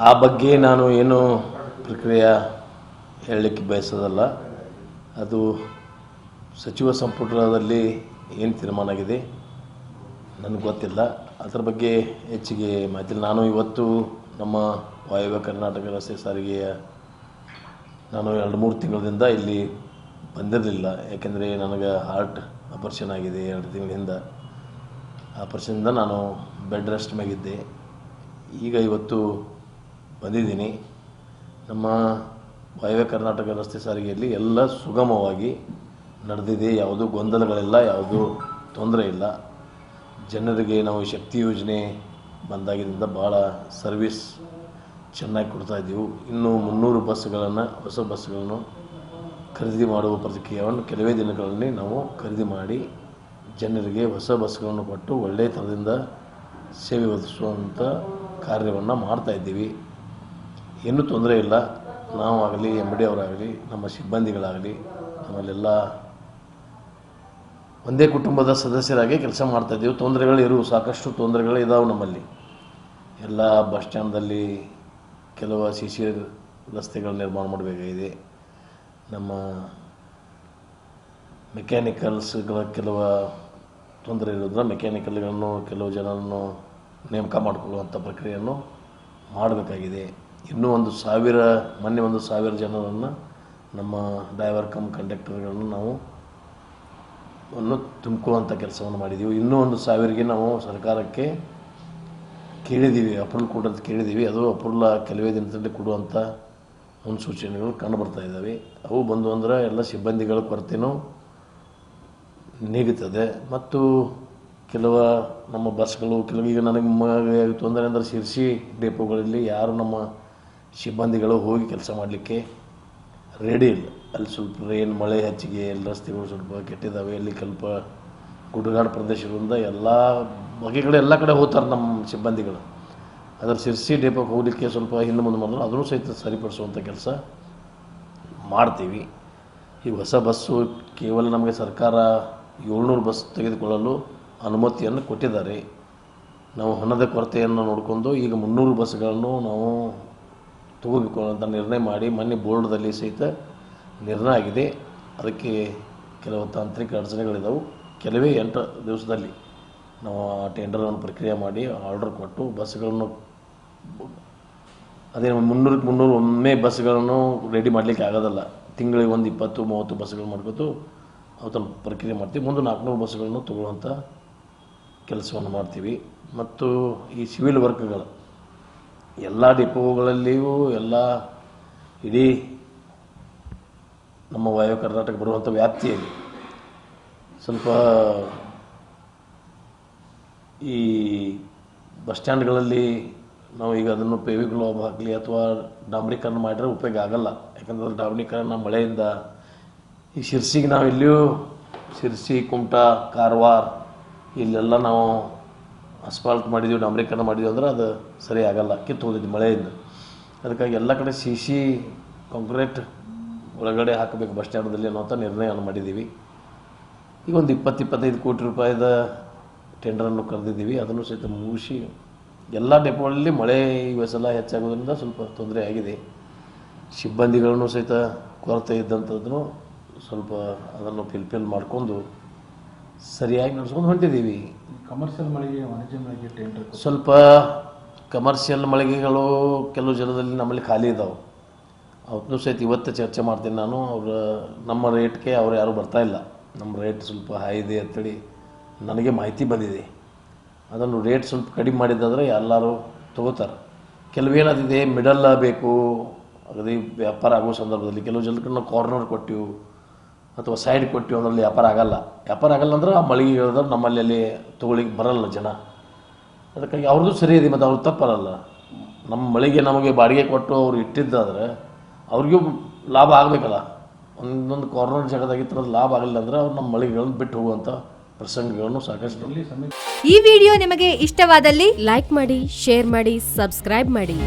ಆ ಬಗ್ಗೆ ನಾನು ಏನು ಪ್ರಕ್ರಿಯೆ ಹೇಳಲಿಕ್ಕೆ ಬಯಸೋದಲ್ಲ. ಅದು ಸಚಿವ ಸಂಪುಟದಲ್ಲಿ ಏನು ತೀರ್ಮಾನ ಆಗಿದೆ ನನಗೆ ಗೊತ್ತಿಲ್ಲ. ಅದರ ಬಗ್ಗೆ ಹೆಚ್ಚಿಗೆ ಮಾಹಿತಿ ನಾನು ಇವತ್ತು ನಮ್ಮ ವಾಯುವ್ಯ ಕರ್ನಾಟಕ ರಸ್ತೆ ಸಾರಿಗೆಯ ನಾನು ಎರಡು ಮೂರು ತಿಂಗಳಿಂದ ಇಲ್ಲಿ ಬಂದಿರಲಿಲ್ಲ. ಯಾಕೆಂದರೆ ನನಗೆ ಹಾರ್ಟ್ ಆಪರೇಷನ್ ಆಗಿದೆ ಎರಡು ತಿಂಗಳಿಂದ. ಆಪರೇಷನಿಂದ ನಾನು ಬೆಡ್ ರೆಸ್ಟ್ ಮ್ಯಾಗಿದ್ದೆ. ಈಗ ಇವತ್ತು ಬಂದಿದ್ದೀನಿ. ನಮ್ಮ ವಾಯುವ್ಯ ಕರ್ನಾಟಕ ರಸ್ತೆ ಸಾರಿಗೆಯಲ್ಲಿ ಎಲ್ಲ ಸುಗಮವಾಗಿ ನಡೆದಿದೆ. ಯಾವುದೂ ಗೊಂದಲಗಳಿಲ್ಲ, ಯಾವುದೂ ತೊಂದರೆ ಇಲ್ಲ. ಜನರಿಗೆ ನಾವು ಶಕ್ತಿ ಯೋಜನೆ ಬಂದಾಗಿದ್ದರಿಂದ ಭಾಳ ಸರ್ವಿಸ್ ಚೆನ್ನಾಗಿ ಕೊಡ್ತಾ ಇದ್ದೀವಿ. ಇನ್ನೂ ಮುನ್ನೂರು ಬಸ್ಗಳನ್ನು, ಹೊಸ ಬಸ್ಸುಗಳನ್ನು ಖರೀದಿ ಮಾಡುವ ಪ್ರತಿಕ್ರಿಯೆಯನ್ನು ಕೆಲವೇ ದಿನಗಳಲ್ಲಿ ನಾವು ಖರೀದಿ ಮಾಡಿ ಜನರಿಗೆ ಹೊಸ ಬಸ್ಗಳನ್ನು ಕೊಟ್ಟು ಒಳ್ಳೆಯ ಥರದಿಂದ ಸೇವೆ ಒದಗಿಸುವಂಥ ಕಾರ್ಯವನ್ನು ಮಾಡ್ತಾ ಇದ್ದೀವಿ. ಏನೂ ತೊಂದರೆ ಇಲ್ಲ. ನಾವಾಗಲಿ ಎಂ ಡಿ ಅವರಾಗಲಿ, ನಮ್ಮ ಸಿಬ್ಬಂದಿಗಳಾಗಲಿ, ನಮ್ಮಲ್ಲೆಲ್ಲ ಒಂದೇ ಕುಟುಂಬದ ಸದಸ್ಯರಾಗಿ ಕೆಲಸ ಮಾಡ್ತಾ ಇದ್ದೀವಿ. ತೊಂದರೆಗಳು ಇರು ಸಾಕಷ್ಟು ತೊಂದರೆಗಳು ಇದಾವೆ ನಮ್ಮಲ್ಲಿ. ಎಲ್ಲ ಬಸ್ ಸ್ಟ್ಯಾಂಡಲ್ಲಿ ಕೆಲವು ಸಿ ಸಿ ರಸ್ತೆಗಳ ನಿರ್ಮಾಣ ಮಾಡಬೇಕಾಗಿದೆ. ನಮ್ಮ ಮೆಕ್ಯಾನಿಕಲ್ಸ್ಗಳ ಕೆಲವು ತೊಂದರೆ ಇರೋದ್ರ ಮೆಕ್ಯಾನಿಕಲ್ಗಳನ್ನು ಕೆಲವು ಜನರನ್ನು ನೇಮಕ ಮಾಡಿಕೊಳ್ಳುವಂಥ ಪ್ರಕ್ರಿಯೆಯನ್ನು ಮಾಡಬೇಕಾಗಿದೆ. ಇನ್ನೂ ಒಂದು ಸಾವಿರ, ಮೊನ್ನೆ ಒಂದು ಸಾವಿರ ಜನರನ್ನು ನಮ್ಮ ಡ್ರೈವರ್ ಕಮ್ ಕಂಡಕ್ಟರ್ಗಳನ್ನು ನಾವು ಅನ್ನು ತುಂಬಿಕೊಳ್ಳುವಂಥ ಕೆಲಸವನ್ನು ಮಾಡಿದ್ದೀವಿ ಇನ್ನೂ ಒಂದು ಸಾವಿರಗೆ ನಾವು ಸರ್ಕಾರಕ್ಕೆ ಕೇಳಿದ್ದೀವಿ ಅಪ್ರೂವಲ್ ಕೊಡೋದು ಕೇಳಿದ್ದೀವಿ ಅದು ಅಪ್ರೂವಲ್ ಕೆಲವೇ ದಿನದಲ್ಲಿ ಕೊಡುವಂಥ ಮುನ್ಸೂಚನೆಗಳು ಕಂಡು ಬರ್ತಾ ಇದ್ದಾವೆ. ಅವು ಬಂದು ಅಂದ್ರೆ ಎಲ್ಲ ಸಿಬ್ಬಂದಿಗಳ ಕೊರತೆನೂ ನೀಗುತ್ತದೆ. ಮತ್ತು ಕೆಲವು ನಮ್ಮ ಬಸ್ಗಳು ಕೆಲವು ಈಗ ನನಗೆ ತೊಂದರೆ ಅಂದರೆ ಶಿರ್ಸಿ ಡೇಪೋಗಳಲ್ಲಿ ಯಾರು ನಮ್ಮ ಸಿಬ್ಬಂದಿಗಳು ಹೋಗಿ ಕೆಲಸ ಮಾಡಲಿಕ್ಕೆ ರೆಡಿ ಇಲ್ಲ. ಅಲ್ಲಿ ಸ್ವಲ್ಪ ಏನು ಮಳೆ, ಹೆಚ್ಚಿಗೆ ಎಲ್ಲಿ ರಸ್ತೆಗಳು ಸ್ವಲ್ಪ ಕೆಟ್ಟಿದ್ದಾವೆ ಅಲ್ಲಿ ಕಲ್ಪ ಗುಡ್ಡಗಾಡು ಪ್ರದೇಶಗಳಿಂದ ಎಲ್ಲ ಬಗೆಗಳು ಎಲ್ಲ ಕಡೆ ಹೋಗ್ತಾರೆ ನಮ್ಮ ಸಿಬ್ಬಂದಿಗಳು. ಅದರ ಸಿರ್ಸಿ ಡೇಪಕ್ಕೆ ಹೋಗಲಿಕ್ಕೆ ಸ್ವಲ್ಪ ಹಿಂದೆ ಮುಂದೆ ಮಾಡಿದ್ರು ಅದನ್ನು ಸಹಿತ ಸರಿಪಡಿಸುವಂಥ ಕೆಲಸ ಮಾಡ್ತೀವಿ. ಈ ಹೊಸ ಬಸ್ಸು ಕೇವಲ ನಮಗೆ ಸರ್ಕಾರ ಏಳ್ನೂರು ಬಸ್ ತೆಗೆದುಕೊಳ್ಳಲು ಅನುಮತಿಯನ್ನು ಕೊಟ್ಟಿದ್ದಾರೆ. ನಾವು ಹಣದ ಕೊರತೆಯನ್ನು ನೋಡಿಕೊಂಡು ಈಗ ಮುನ್ನೂರು ಬಸ್ಗಳನ್ನು ನಾವು ತಗೋಬೇಕು ಅಂತ ನಿರ್ಣಯ ಮಾಡಿ ಮೊನ್ನೆ ಬೋರ್ಡ್ದಲ್ಲಿ ಸಹಿತ ನಿರ್ಣಯ ಆಗಿದೆ. ಅದಕ್ಕೆ ಕೆಲವು ತಾಂತ್ರಿಕ ಅಡಚಣೆಗಳಿದ್ದಾವೆ ಕೆಲವೇ ಎಂಟು ದಿವಸದಲ್ಲಿ ನಾವು ಟೆಂಡರನ್ನು ಪ್ರಕ್ರಿಯೆ ಮಾಡಿ ಆರ್ಡರ್ ಕೊಟ್ಟು ಬಸ್ಗಳನ್ನು ಅದೇ ಮುನ್ನೂರಕ್ಕೆ ಮುನ್ನೂರು ಒಮ್ಮೆ ಬಸ್ಗಳನ್ನು ರೆಡಿ ಮಾಡಲಿಕ್ಕೆ ಆಗೋದಲ್ಲ. ತಿಂಗಳಿಗೆ ಒಂದು ಇಪ್ಪತ್ತು, ಮೂವತ್ತು ಬಸ್ಗಳು ಮಾಡ್ಕೊತು ಅವತ್ತನ್ನು ಪ್ರಕ್ರಿಯೆ ಮಾಡ್ತೀವಿ. ಮುಂದೆ ನಾಲ್ಕುನೂರು ಬಸ್ಗಳನ್ನು ತಗೊಳ್ಳುವಂಥ ಕೆಲಸವನ್ನು ಮಾಡ್ತೀವಿ. ಮತ್ತು ಈ ಸಿವಿಲ್ ವರ್ಕ್ಗಳು ಎಲ್ಲ ಡಿಪೋಗಳಲ್ಲಿಯೂ ಎಲ್ಲ ಇಡೀ ನಮ್ಮ ವಾಯು ಕರ್ನಾಟಕ ಬರುವಂಥ ವ್ಯಾಪ್ತಿಯಲ್ಲಿ ಸ್ವಲ್ಪ ಈ ಬಸ್ ಸ್ಟ್ಯಾಂಡ್ಗಳಲ್ಲಿ ನಾವು ಈಗ ಅದನ್ನು ಪೇವಿ ಗ್ಲೋಬ್ ಆಗಲಿ ಅಥವಾ ಡಾಂಬರೀಕರಣ ಮಾಡಿದ್ರೆ ಉಪಯೋಗ ಆಗಲ್ಲ. ಯಾಕಂದ್ರೆ ಡಾಂಬರೀಕರಣ ಮಳೆಯಿಂದ ಈ ಶಿರ್ಸಿಗೆ ನಾವು ಇಲ್ಲಿಯೂ ಶಿರ್ಸಿ, ಕುಮಟಾ, ಕಾರವಾರ ಇಲ್ಲೆಲ್ಲ ನಾವು ಅಸ್ಫಾಲ್ಟ್ ಮಾಡಿದ್ದೀವಿ ಡಾಮ್ರೀಕರಣ ಮಾಡಿದ್ದೀವಿ ಅಂದ್ರೆ ಅದು ಸರಿ ಆಗಲ್ಲ, ಕಿತ್ತು ಹೋಗಿದ್ದು ಮಳೆಯಿಂದ. ಅದಕ್ಕಾಗಿ ಎಲ್ಲ ಕಡೆ ಸಿ ಸಿ ಕಾಂಕ್ರೀಟ್ ಒಳಗಡೆ ಹಾಕಬೇಕು ಬಸ್ ಸ್ಟ್ಯಾಂಡಲ್ಲಿ ಅನ್ನೋಂಥ ನಿರ್ಣಯವನ್ನು ಮಾಡಿದ್ದೀವಿ. ಈಗ ಒಂದು ಇಪ್ಪತ್ತು, ಇಪ್ಪತ್ತೈದು ಕೋಟಿ ರೂಪಾಯಿದ ಟೆಂಡರನ್ನು ಕರೆದಿದ್ದೀವಿ. ಅದನ್ನು ಸಹಿತ ಮುಗಿಸಿ ಎಲ್ಲ ಡೆಪೋಗಳಲ್ಲಿ ಮಳೆ ಸಲ ಹೆಚ್ಚಾಗೋದ್ರಿಂದ ಸ್ವಲ್ಪ ತೊಂದರೆ ಆಗಿದೆ. ಸಿಬ್ಬಂದಿಗಳನ್ನು ಸಹಿತ ಕೊರತೆ ಇದ್ದಂಥದ್ದನ್ನು ಸ್ವಲ್ಪ ಅದನ್ನು ಫಿಲ್ಫಿಲ್ ಮಾಡಿಕೊಂಡು ಸರಿಯಾಗಿ ನಡೆಸ್ಕೊಂಡು ಹೊಂಟಿದ್ದೀವಿ ಕಮರ್ಷಿಯಲ್ ಮಳಿಗೆ ವಾಣಿಜ್ಯ ಮಳಿಗೆ ಟೆಂಡರ್ ಸ್ವಲ್ಪ ಕಮರ್ಷಿಯಲ್ ಮಳಿಗೆಗಳು ಕೆಲವು ಜನದಲ್ಲಿ ನಮ್ಮಲ್ಲಿ ಖಾಲಿ ಇದ್ದಾವೆ ಅವತ್ತು ಸಹಿತ ಇವತ್ತು ಚರ್ಚೆ ಮಾಡ್ತೀನಿ ನಾನು. ಅವ್ರ ನಮ್ಮ ರೇಟ್ಗೆ ಅವ್ರು ಯಾರೂ ಬರ್ತಾ ಇಲ್ಲ. ನಮ್ಮ ರೇಟ್ ಸ್ವಲ್ಪ ಹೈ ಇದೆ ಅಂತೇಳಿ ನನಗೆ ಮಾಹಿತಿ ಬಂದಿದೆ. ಅದನ್ನು ರೇಟ್ ಸ್ವಲ್ಪ ಕಡಿಮೆ ಮಾಡಿದ್ದಾದರೆ ಎಲ್ಲರೂ ತೊಗೋತಾರೆ. ಕೆಲವೇನಾದಿದೆ ಮಿಡಲ್ ಬೇಕು. ಅಗದಿ ವ್ಯಾಪಾರ ಆಗೋ ಸಂದರ್ಭದಲ್ಲಿ ಕೆಲವು ಜನಕ್ಕೆ ನಾವು ಕಾರ್ನರ್ ಕೊಟ್ಟಿವು. ಅಥವಾ ಸೈಡ್ ಕೊಟ್ಟು ಅದರಲ್ಲಿ ವ್ಯಾಪಾರ ಆಗಲ್ಲ. ವ್ಯಾಪಾರ ಆಗಲ್ಲ ಅಂದ್ರೆ ಆ ಮಳಿಗೆಗಳದ ನಮ್ಮಲ್ಲಿ ಅಲ್ಲಿ ತೊಗೊಳಿಕ್ಕೆ ಬರಲ್ಲ ಜನ. ಅದಕ್ಕಾಗಿ ಅವ್ರದ್ದು ಸರಿ ಇದೆ, ಮತ್ತು ಅವ್ರು ತಪ್ಪರಲ್ಲ ನಮ್ಮ ಮಳಿಗೆ ನಮಗೆ ಬಾಡಿಗೆ ಕೊಟ್ಟು ಅವ್ರು ಇಟ್ಟಿದ್ದಾದ್ರೆ ಅವ್ರಿಗೂ ಲಾಭ ಆಗಬೇಕಲ್ಲ. ಒಂದೊಂದು ಕಾರ್ನರ್ ಜಾಗದಾಗಿತ್ತು ಲಾಭ ಆಗಲಿಲ್ಲ ಅಂದ್ರೆ ಅವ್ರು ನಮ್ಮ ಮಳಿಗೆಗಳನ್ನು ಬಿಟ್ಟು ಹೋಗುವಂಥ ಪ್ರಸಂಗಗಳನ್ನು ಸಾಕಷ್ಟು. ಈ ವಿಡಿಯೋ ನಿಮಗೆ ಇಷ್ಟವಾದಲ್ಲಿ ಲೈಕ್ ಮಾಡಿ, ಶೇರ್ ಮಾಡಿ, ಸಬ್ಸ್ಕ್ರೈಬ್ ಮಾಡಿ.